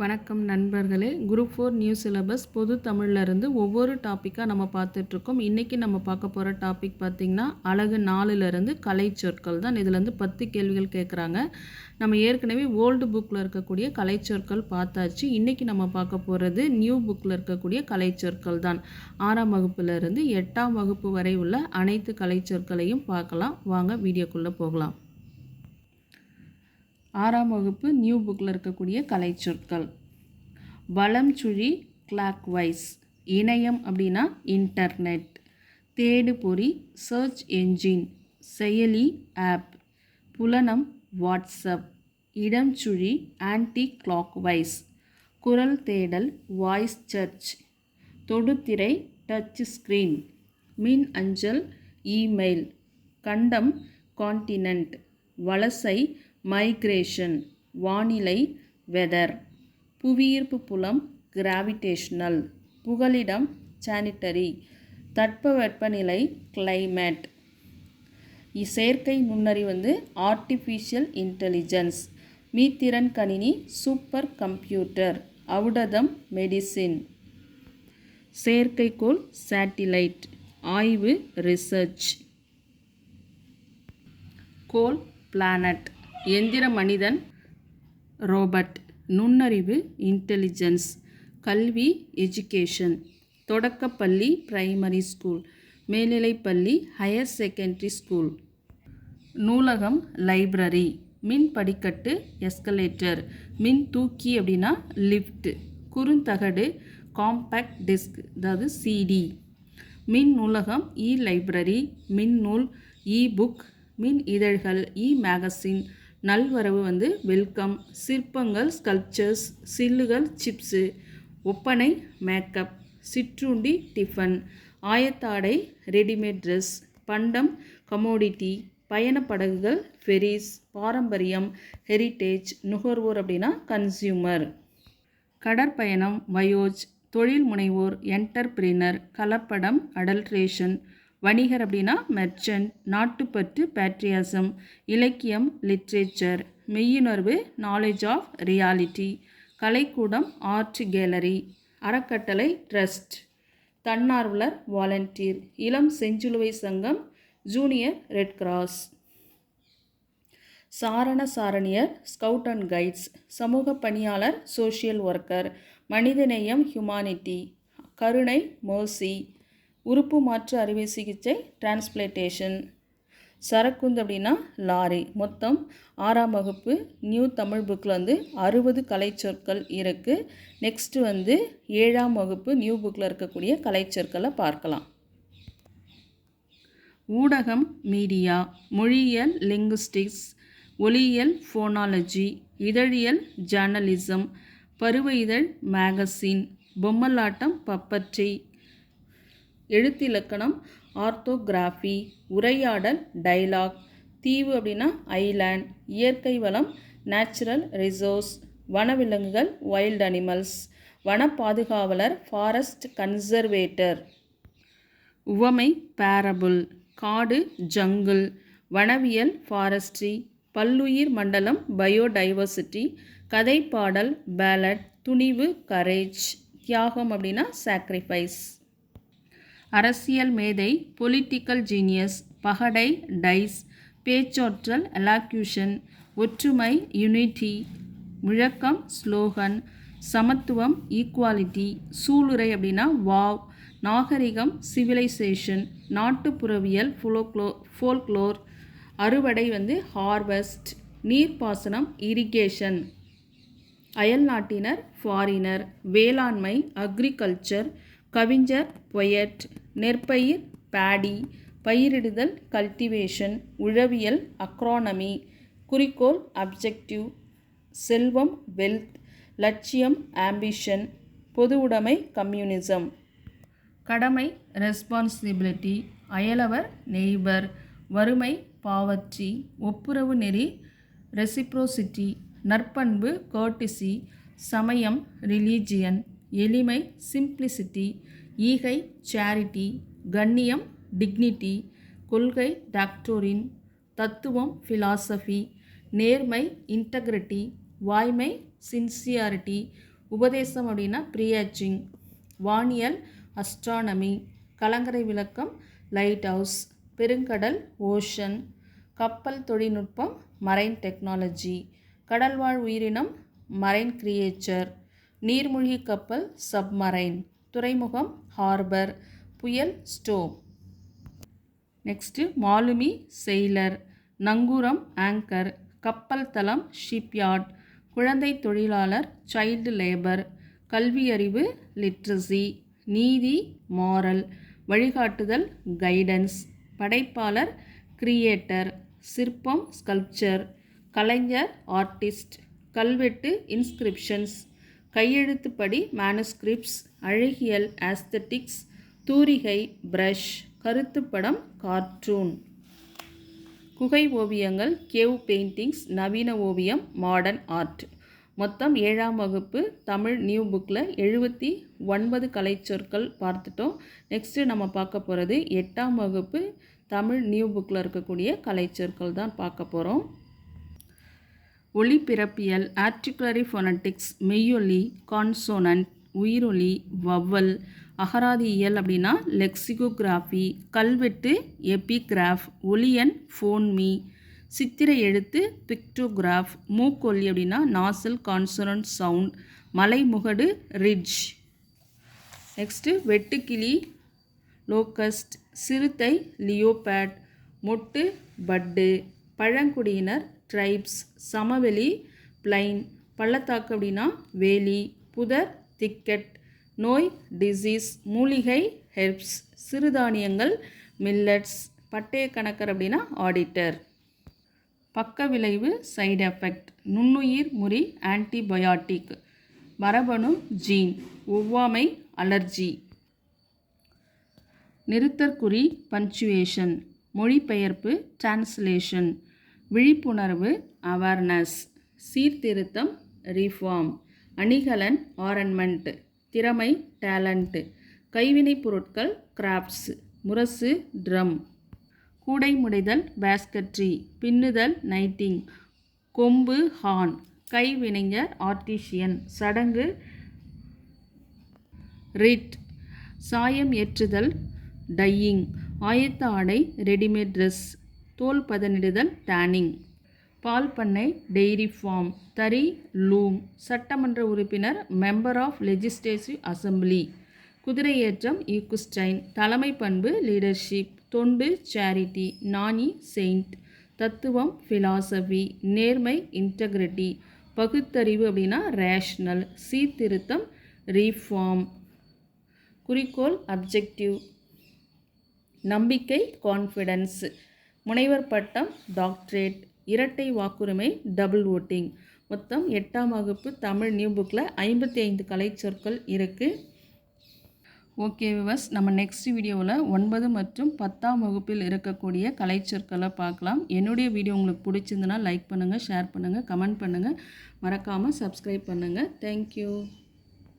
வணக்கம் நண்பர்களே. Group four new syllabus பொது தமிழ்லேருந்து ஒவ்வொரு டாப்பிக்காக நம்ம பார்த்துட்ருக்கோம் இன்றைக்கி நம்ம பார்க்க போகிற டாபிக் பார்த்திங்கன்னா அழகு நாலுலேருந்து கலை சொற்கள் தான். இதுலேருந்து பத்து கேள்விகள் கேட்குறாங்க நம்ம ஏற்கனவே ஓல்டு புக்கில் இருக்கக்கூடிய கலை சொற்கள் பார்த்தாச்சு. இன்றைக்கி நம்ம பார்க்க போகிறது நியூ புக்கில் இருக்கக்கூடிய கலை சொற்கள் தான். ஆறாம் வகுப்புலேருந்து எட்டாம் வகுப்பு வரை உள்ள அனைத்து கலை சொற்களையும் பார்க்கலாம். வாங்க வீடியோக்குள்ளே போகலாம். ஆறாம் வகுப்பு நியூ புக்கில் இருக்கக்கூடிய கலை சொற்கள் வளம் சுழி கிளாக் வைஸ் இணையம் அப்படின்னா இன்டர்நெட் தேடு பொறி சர்ச் என்ஜின் செயலி ஆப் புலனம் வாட்ஸ்அப் இடம் சுழி ஆன்டி கிளாக் வைஸ் குரல் தேடல் வாய்ஸ் சர்ச் தொடுதிரை டச் ஸ்க்ரீன் மின் அஞ்சல் இமெயில் கண்டம் கான்டினென்ட் வலசை மைக்ரேஷன் வானிலை வெதர் புவியீர்ப்பு புலம் கிராவிடேஷனல் புகலிடம் சானிட்டரி தட்பவெப்பநிலை கிளைமேட். செயற்கை நுண்ணறி வந்து ஆர்டிஃபிஷியல் இன்டெலிஜென்ஸ் மீத்திறன் கணினி சூப்பர் கம்ப்யூட்டர் அவுடதம் மெடிசின் செயற்கைக்கோள் சேட்டிலைட் ஆய்வு ரிசர்ச் கோல் பிளானட் எந்திர மனிதன் ரோபட் நுண்ணறிவு இன்டெலிஜென்ஸ் கல்வி எஜுகேஷன் தொடக்கப்பள்ளி பிரைமரி ஸ்கூல் மேல்நிலைப்பள்ளி ஹையர் செகண்டரி ஸ்கூல் நூலகம் லைப்ரரி மின் படிக்கட்டு எஸ்கலேட்டர் மின் தூக்கி அப்படின்னா லிஃப்ட்டு குறுந்தகடு காம்பேக்ட் டிஸ்க் அதாவது சிடி மின் நூலகம் இ லைப்ரரி மின் நூல் இ புக் மின் இதழ்கள் இ மேகசின் நல்வரவு வந்து வெல்கம் சிற்பங்கள் ஸ்கல்ப்சர்ஸ் சில்லுகள் சிப்ஸு ஒப்பனை மேக்கப் சிற்றுண்டி டிஃபன் ஆயத்தாடை ரெடிமேட் ட்ரெஸ் பண்டம் கமோடிட்டி பயணப்படகுகள் ஃபெரிஸ் பாரம்பரியம் ஹெரிட்டேஜ் நுகர்வோர் அப்படின்னா கன்சியூமர் கடற்பயணம் வயோஜ் தொழில் முனைவோர் என்டர்பிரினர் கலப்படம் அடல்ட்ரேஷன் வணிகர் அப்படின்னா மெர்ச்சன்ட் நாட்டுப்பற்று பேட்ரியாசம் இலக்கியம் லிட்ரேச்சர் மெய்யுணர்வு நாலேஜ் ஆஃப் ரியாலிட்டி கலைக்கூடம் ஆர்ட் கேலரி அறக்கட்டளை ட்ரஸ்ட் தன்னார்வலர் வாலண்டியர் இளம் செஞ்சிலுவை சங்கம் ஜூனியர் ரெட் கிராஸ் சாரண சாரணியர் ஸ்கவுட் அண்ட் கைட்ஸ் சமூக பணியாளர் சோஷியல் ஒர்க்கர் மனிதநேயம் ஹியூமானிட்டி கருணை மோசி உறுப்பு மாற்று அறுவை சிகிச்சை டிரான்ஸ்பிளேட்டேஷன் சரக்குந்து அப்படின்னா லாரி. மொத்தம் ஆறாம் வகுப்பு நியூ தமிழ் புக்கில் வந்து அறுபது கலை சொற்கள் இருக்குது நெக்ஸ்ட்டு வந்து ஏழாம் வகுப்பு நியூ புக்கில் இருக்கக்கூடிய கலை சொற்களை பார்க்கலாம். ஊடகம் மீடியா மொழியியல் லிங்குஸ்டிக்ஸ் ஒலியியல் ஃபோனாலஜி இதழியல் ஜேர்னலிசம் பருவ இதழ் மேகசின் பொம்மலாட்டம் பப்பற்றி எழுத்திலக்கணம் ஆர்த்தோகிராஃபி உரையாடல் டைலாக் தீவு அப்படின்னா ஐலேண்ட் இயற்கை வளம் நேச்சுரல் ரிசோர்ஸ் வனவிலங்குகள் வைல்ட் அனிமல்ஸ் வன பாதுகாவலர் ஃபாரஸ்ட் கன்சர்வேட்டர். உவமை பேரபுள் காடு ஜங்குள் வனவியல் ஃபாரஸ்ட்ரி பல்லுயிர் மண்டலம் பயோடைவர்சிட்டி கதை பாடல் பேலட் துணிவு கரேஜ் தியாகம் அப்படின்னா சாக்ரிஃபைஸ் அரசியல் மேதை பொலிட்டிக்கல் ஜீனியஸ் பகடை டைஸ் பேச்சோற்றல் எலாக்யூஷன் ஒற்றுமை யுனிட்டி முழக்கம் ஸ்லோகன் சமத்துவம் ஈக்குவாலிட்டி சூளுரை அப்படின்னா வாவ் நாகரிகம் சிவிலைசேஷன் நாட்டுப்புறவியல் ஃபுலோக்ளோ ஃபோல்க்ளோர் அறுவடை வந்து ஹார்வெஸ்ட் நீர்ப்பாசனம் இரிகேஷன் அயல்நாட்டினர் ஃபாரினர் வேளாண்மை அக்ரிகல்ச்சர் கவிஞர் பொயட் நெற்பயிர் பேடி பயிரிடுதல் கல்டிவேஷன் உழவியல் அக்ரானமி குறிக்கோள் அப்ஜெக்டிவ் செல்வம் வெல்த் லட்சியம் ஆம்பிஷன் பொது உடைமை கம்யூனிசம். கடமை ரெஸ்பான்சிபிலிட்டி அயலவர் நெய்பர் வறுமை பாவற்றி ஒப்புரவு நெறி ரெசிப்ரோசிட்டி நற்பண்பு கோட்டிசி சமயம் ரிலீஜியன். எளிமை சிம்ப்ளிசிட்டி ஈகை சேரிட்டி கண்ணியம் டிக்னிட்டி கொள்கை டாக்டோரின் தத்துவம் ஃபிலாசபி நேர்மை இன்டகிரிட்டி வாய்மை சின்சியாரிட்டி உபதேசம் அப்படின்னா ப்ரியாச்சிங் வானியல் அஸ்ட்ரானமி கலங்கரை விளக்கம் லைட் ஹவுஸ் பெருங்கடல் ஓஷன் கப்பல் தொழில்நுட்பம் மரைன் டெக்னாலஜி கடல்வாழ் உயிரினம் மரைன் கிரியேச்சர் நீர்மூழ்கி கப்பல் சப்மரைன். துறைமுகம் ஹார்பர். புயல் ஸ்டோ நெக்ஸ்ட்டு மாலுமி செயிலர். நங்கூரம் ஆங்கர். கப்பல் தளம் ஷிப்யார்ட். குழந்தை தொழிலாளர் சைல்டு லேபர். கல்வியறிவு லிட்ரஸி. நீதி மாரல் வழிகாட்டுதல் கைடன்ஸ். படைப்பாளர் கிரியேட்டர். சிற்பம் ஸ்கல்ப்சர். கலைஞர் ஆர்டிஸ்ட். கல்வெட்டு இன்ஸ்கிரிப்ஷன்ஸ். கையெழுத்துப்படி மேனுஸ்கிரிப்ட்ஸ் அழகியல் ஆஸ்தட்டிக்ஸ் தூரிகை பிரஷ் கருத்துப்படம் கார்ட்டூன் குகை ஓவியங்கள் கேவ் பெயிண்டிங்ஸ் நவீன ஓவியம் மாடர்ன் ஆர்ட் மொத்தம் ஏழாம் வகுப்பு தமிழ் நியூ புக்கில் எழுபத்தி ஒன்பது கலைச்சொற்கள் பார்த்துட்டோம். நெக்ஸ்ட்டு நம்ம பார்க்க போகிறது எட்டாம் வகுப்பு தமிழ் நியூ புக்கில் இருக்கக்கூடிய கலைச்சொற்கள் தான் பார்க்க போகிறோம் ஒளிபிறப்பியல் ஆர்டிகுலரி ஃபொனட்டிக்ஸ் மெய்யொலி கான்சோனன்ட் உயிரொலி வவ்வல் அகராதியியல் அப்படின்னா லெக்சிகோகிராஃபி கல்வெட்டு எபிகிராஃப் ஒலியன் ஃபோன்மி சித்திரை எழுத்து பிக்டோகிராஃப் மூக்கொல்லி அப்படின்னா நாசல் கான்சனன்ட் சவுண்ட் மலைமுகடு ரிட்ஜ். நெக்ஸ்ட்டு வெட்டுக்கிளி லோக்கஸ்ட் சிறுத்தை லியோபேட் மொட்டு பட்டு பழங்குடியினர் ட்ரைப்ஸ் சமவெளி பிளைன் பள்ளத்தாக்கு அப்படின்னா வேலி புதர் திக்கெட் நோய் டிசீஸ் மூலிகை ஹெர்ப்ஸ் சிறுதானியங்கள் மில்லட்ஸ் பட்டய கணக்கர் அப்படின்னா ஆடிட்டர் பக்க விளைவு சைடு எஃபெக்ட் நுண்ணுயிர் முறி ஆன்டிபயாட்டிக் மரபணு ஜீன் ஒவ்வாமை அலர்ஜி நிறுத்தற்குறி பஞ்சுவேஷன் மொழிபெயர்ப்பு டிரான்ஸ்லேஷன் விழிப்புணர்வு அவேர்னஸ் சீர்திருத்தம் ரீஃபார்ம் அணிகலன் ஆரன்மெண்ட் திறமை டேலண்ட்டு கைவினைப் பொருட்கள் கிராஃப்ட்ஸ் முரசு ட்ரம் கூடை முடைதல் பேஸ்கட்ரி பின்னுதல் நைட்டிங் கொம்பு ஹான் கைவினைஞர் ஆர்டிஷியன் சடங்கு ரிட் சாயம் ஏற்றுதல் டையிங் ஆயத்த ஆடை ரெடிமேட் ட்ரெஸ் தோல் பதனிடுதல் டேனிங் பால் பண்ணை டெய்ரி ஃபார்ம் தறி லூம் சட்டமன்ற உறுப்பினர் மெம்பர் ஆஃப் லெஜிஸ்லேட்டிவ் அசம்பிளி குதிரையேற்றம் ஈக்குஸ்டைன் தலைமை பண்பு லீடர்ஷிப் தொண்டு சேரிட்டி நாணி செயின்ட் தத்துவம் ஃபிலாசபி நேர்மை இன்டெகிரிட்டி பகுத்தறிவு அப்படின்னா ரேஷ்னல் சீர்திருத்தம் ரீஃபார்ம் குறிக்கோள் அப்ஜெக்டிவ் நம்பிக்கை கான்ஃபிடன்ஸ் முனைவர் பட்டம் டாக்டரேட் இரட்டை வாக்குரிமை டபுள் ஓட்டிங் மொத்தம் எட்டாம் வகுப்பு தமிழ் நியூ புக்கில் ஐம்பத்தி ஐந்து கலைச்சொற்கள் இருக்குது ஓகே விவஸ் நம்ம நெக்ஸ்ட் வீடியோவில் ஒன்பது மற்றும் பத்தாம் வகுப்பில் இருக்கக்கூடிய கலை சொற்களை பார்க்கலாம். என்னுடைய வீடியோ உங்களுக்கு பிடிச்சிருந்துன்னா லைக் பண்ணுங்கள் ஷேர் பண்ணுங்கள் கமெண்ட் பண்ணுங்கள் மறக்காமல் சப்ஸ்கிரைப் பண்ணுங்கள் தேங்க்யூ